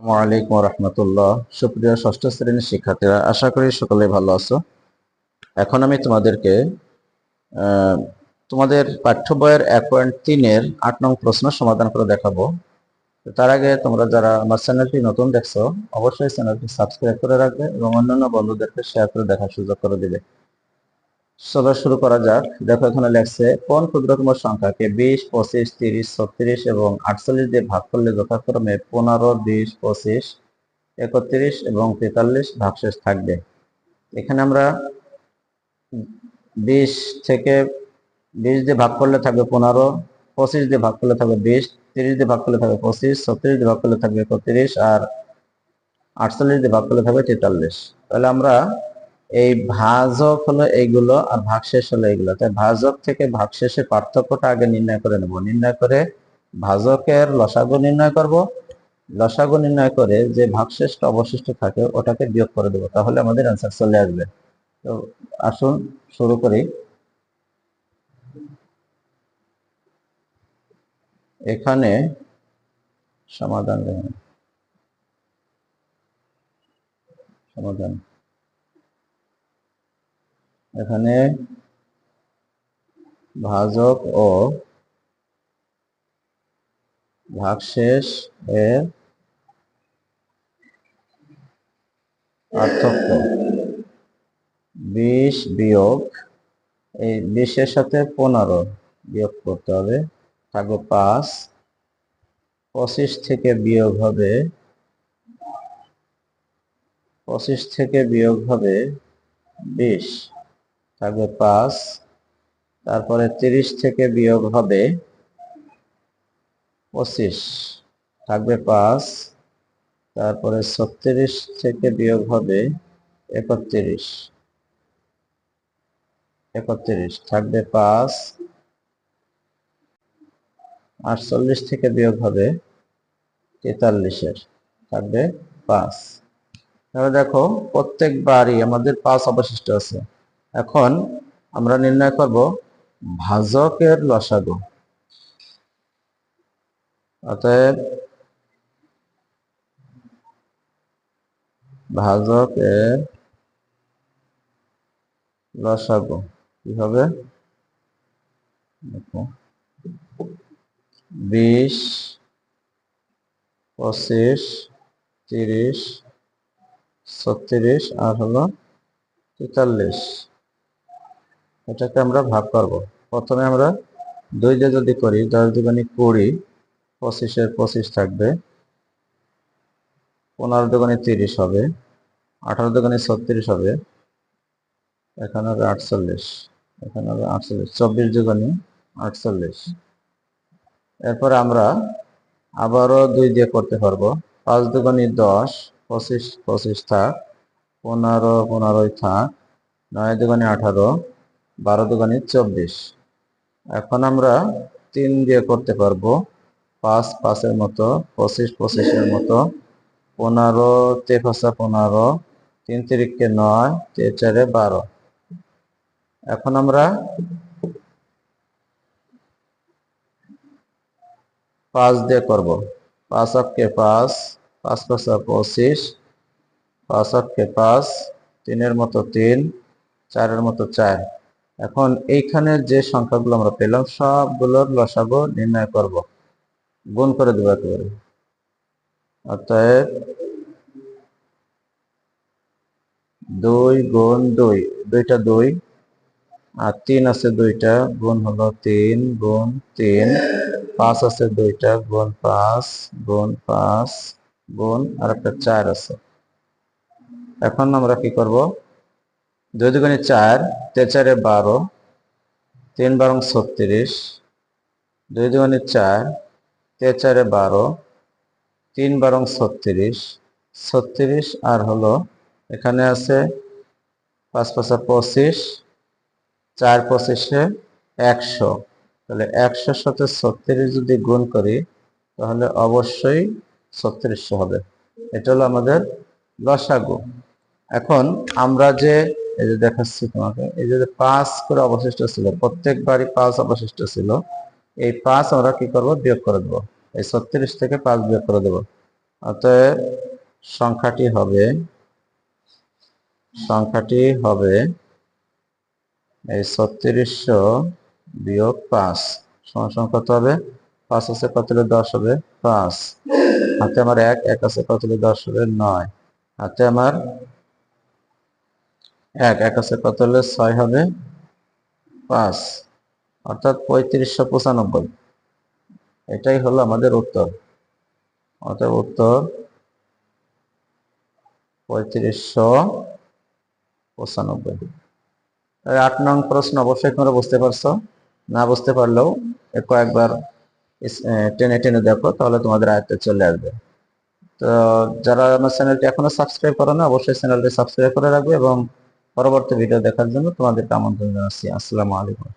আসসালামু আলাইকুম রহমতুল্লাহ। সুপ্রিয় ষষ্ঠ শ্রেণির শিক্ষার্থীরা, আশা করি সকলে ভালো আছো। এখন আমি তোমাদেরকে তোমাদের পাঠ্য বইয়ের এক পয়েন্ট তিনের আট নং প্রশ্ন সমাধান করে দেখাবো। তার আগে তোমরা যারা আমার চ্যানেলটি নতুন দেখছ, অবশ্যই চ্যানেলটি সাবস্ক্রাইব করে রাখবে এবং অন্যান্য বন্ধুদেরকে শেয়ার করে দেখার সুযোগ করে দিবে। চলো শুরু করা যাক। দেখো এখানে লেখছে, কোন ক্ষুদ্রতম সংখ্যাকে বিশ, পঁচিশ, তিরিশ, ছত্রিশ এবং আটচল্লিশ দিয়ে ভাগ করলে যথাক্রমে পনেরো, বিশ, পঁচিশ, একত্রিশ এবং তেতাল্লিশ ভাগশেষ থাকবে। এখানে আমরা বিশ থেকে, বিশ দিয়ে ভাগ করলে থাকবে পনেরো, পঁচিশ দিয়ে ভাগ করলে থাকবে বিশ, তিরিশ দিয়ে ভাগ করলে থাকবে পঁচিশ, ছত্রিশ দিয়ে ভাগ করলে থাকবে একত্রিশ আর আটচল্লিশ দিয়ে ভাগ করলে থাকবে তেতাল্লিশ। তাহলে আমরা এই ভাজক হলো এইগুলো আর ভাগশেষ হলো এইগুলো তাই ভাজক থেকে ভাগশেষের পার্থক্যটা আগে নির্ণয় করে নেব। নির্ণয় করে ভাজকের লসাগু নির্ণয় করব। লসাগু নির্ণয় করে যে ভাগশেষটা অবশিষ্ট থাকে ওটাকে বিয়োগ করে দেবো। তাহলে আমাদের অ্যান্সার চলে আসবে। তো আসুন, শুরু করি। এখানে সমাধান সমাধান। এখানে ভাজক ও ভাগশেষ এর পার্থক্য। বিশ বিয়োগ, এই বিশের সাথে পনেরো বিয়োগ করতে হবে। থাকবে পাঁচ। পঁচিশ থেকে বিয়োগ হবে, পঁচিশ থেকে বিয়োগ হবে বিশ। থাকবে পাঁচ, তারপরে তিরিশ থেকে বিয়োগ হবে পঁচিশ, থাকবে পাঁচ, তারপরে ছত্রিশ থেকে বিয়োগ হবে একত্রিশ একত্রিশ, থাকবে পাঁচ, আটচল্লিশ থেকে বিয়োগ হবে তেতাল্লিশের, থাকবে পাঁচ। তাহলে দেখো, প্রত্যেকবারই আমাদের পাঁচ অবশিষ্ট আছে। এখন আমরা নির্ণয় করব ভাজকের লসাগু। অতএব ভাজকের লসাগু কি হবে? বিশ, পঁচিশ, তিরিশ, ছত্রিশ, আর হলো তেতাল্লিশ। এটাকে আমরা ভাগ করব। প্রথমে আমরা দুই দিয়ে যদি করি, দশ দুগুণি কুড়ি, পঁচিশের পঁচিশ থাকবে। পনেরো দুগুণি তিরিশ হবে, আঠারো দুগুণি ছত্রিশ হবে, এখানে হবে আটচল্লিশ, এখানে হবে আটচল্লিশ, চব্বিশ দুগুণি আটচল্লিশ। এরপর আমরা আবারও দুই দিয়ে করতে পারব। পাঁচ দুগুণি দশ, পঁচিশ পঁচিশ থাক, পনেরো, পনেরোই থাক, নয় দুগুণে আঠারো বারো দুগুণে চব্বিশ। এখন আমরা তিন দিয়ে করতে পারব পাঁচ, পাঁচের মতো, পঁচিশ, পঁচিশের মতো, পনেরো তে পাঁচা পনেরো, তিন তিরিখকে নয় তে চারে বারো। এখন আমরা পাঁচ দিয়ে করব। পাঁচ অক্ষে পাঁচ পাঁচ পাঁচা পঁচিশ, পাঁচ অক্ষে পাঁচ, তিনের মতো তিন, চারের মতো চার। এখন এইখানে যে সংখ্যাগুলো আমরা পেলাম, সবগুলোর লসাগু নির্ণয় করব। গুণ করে দেবো একেবারে। অতএব দুই গুণ দুই, দুইটা দুই, আর তিন আছে দুইটা, গুণ হলো তিন, গুণ তিন, পাঁচ আছে দুইটা, গুণ পাঁচ গুণ পাঁচ, গুণ আর একটা চার আছে। এখন আমরা কি করব? দুই দুগুণে চার তে চারে বারো, তিন বারং ছত্রিশ দুই দুগুণে চার তে চারে বারো, তিন বারং ছত্রিশ ছত্রিশ আর হলো এখানে আছে পাঁচ পাঁচা পঁচিশ, চার পঁচিশে একশো। তাহলে একশোর সাথে ছত্রিশ যদি গুণ করি, তাহলে অবশ্যই ছত্রিশশো হবে। এটা হলো আমাদের লসাগু। এখন আমরা যে এই যে দেখাচ্ছি তোমাকে, এই যে পাঁচ করে অবশিষ্ট ছিল, প্রত্যেকবারই পাঁচ অবশিষ্ট ছিল, এই পাঁচ আমরা কি করব? বিয়োগ করে দেবো। এই ছত্রিশ থেকে পাঁচ বিয়োগ করে দেবো। অতএব সংখ্যাটি হবে সংখ্যাটি হবে এই ছত্রিশশো বিয়োগ পাঁচ। সমান কত হবে? পাঁচ আছে কত দশ হবে? পাঁচ। হাতে আমার এক এক আছে কত দশ হবে? নয়। হাতে আমার এক এক আছে কত হলে ছয় হবে? পাঁচ। অর্থাৎ পঁয়ত্রিশশো পঁচানব্বই। এটাই হলো আমাদের উত্তর। অর্থাৎ উত্তর পঁয়ত্রিশশো পঁচানব্বই। আট নং প্রশ্ন অবশ্যই তোমরা বুঝতে পারছ। না বুঝতে পারলেও কয়েকবার টেনে টেনে দেখো, তাহলে তোমাদের আয়ত্তে চলে আসবে। তো যারা আমার চ্যানেলটি এখনও সাবস্ক্রাইব করো না অবশ্যই চ্যানেলটি সাবস্ক্রাইব করে রাখবে এবং পরবর্তী ভিডিও দেখার জন্য তোমাদেরকে আমন্ত্রণ জানাচ্ছি। আসসালামু আলাইকুম।